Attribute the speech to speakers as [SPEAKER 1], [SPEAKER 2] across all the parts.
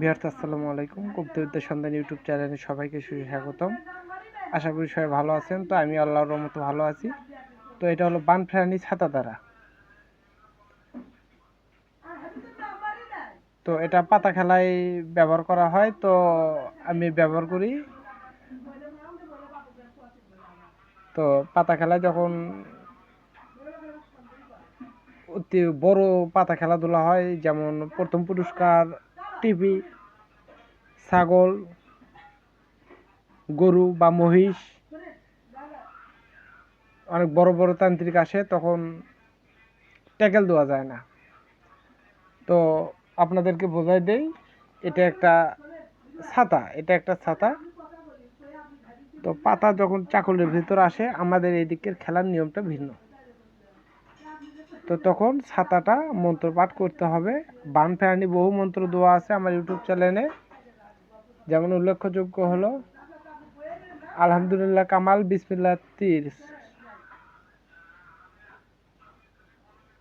[SPEAKER 1] বিহার আসসালামু আলাইকুম। কবিতাবিদ্যা সন্ধান ইউটিউব চ্যানেলে সবাইকে সুস্বাগতম আশা করি সবাই ভালো আছেন। তো আমি আল্লাহর ভালো আছি। তো এটা হলো বানফ্রানি ছাতা দ্বারা। তো এটা পাতা খেলায় ব্যবহার করা হয়। তো আমি ব্যবহার করি। তো পাতা খেলায় যখন অতি বড় পাতা খেলাধুলা হয়, যেমন প্রথম পুরস্কার টিভি, ছাগল, গরু বা মহিষ, অনেক বড় বড় তান্ত্রিক আসে, তখন ট্যাকেল দেওয়া যায় না। তো আপনাদেরকে বোঝাই দেই, এটা একটা ছাতা, এটা একটা ছাতা। তো পাতা যখন চাকলের ভিতর আসে, আমাদের এই দিকের খেলার নিয়মটা ভিন্ন। তো তখন ছাতাটা মন্ত্র পাঠ করতে হবে। বান ফেরানি বহু মন্ত্র দেওয়া আছে আমার ইউটিউব চ্যানেলে যেমন উল্লেখযোগ্য হলো, আলহামদুলিল্লাহ কামাল, বিসমিল্লাহ, তীর।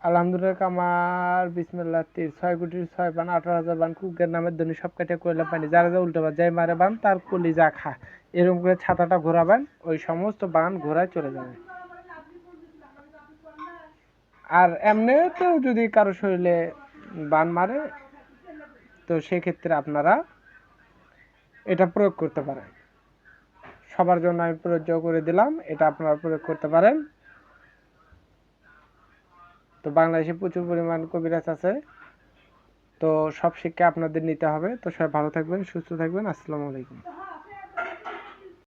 [SPEAKER 1] আলহামদুলিল্লাহ কামাল, বিসমিল্লাহ, তীর। ছয় কোটির ছয় বান, আঠারো হাজার বান, কুকের নামের ধনী সব কেটে কইলা পানি। যারা যা উল্টো বান যাই মারে বান, তার কলি যা খা। এরকম করে ছাতাটা ঘোরাবেন ওই সমস্ত বান ঘোরায় চলে যাবে। আর এমনিতে যদি কারও শরীরে বান মারে, তো সেক্ষেত্রে আপনারা এটা প্রয়োগ করতে পারেন। সবার জন্য আমি প্রয়োগ করে দিলাম, এটা আপনারা প্রয়োগ করতে পারেন। তো বাংলাদেশে প্রচুর পরিমাণ কবিরাজ আছে, তো সব শিক্ষা আপনাদের নিতে হবে। তো সবাই ভালো থাকবেন, সুস্থ থাকবেন। আসসালামু আলাইকুম।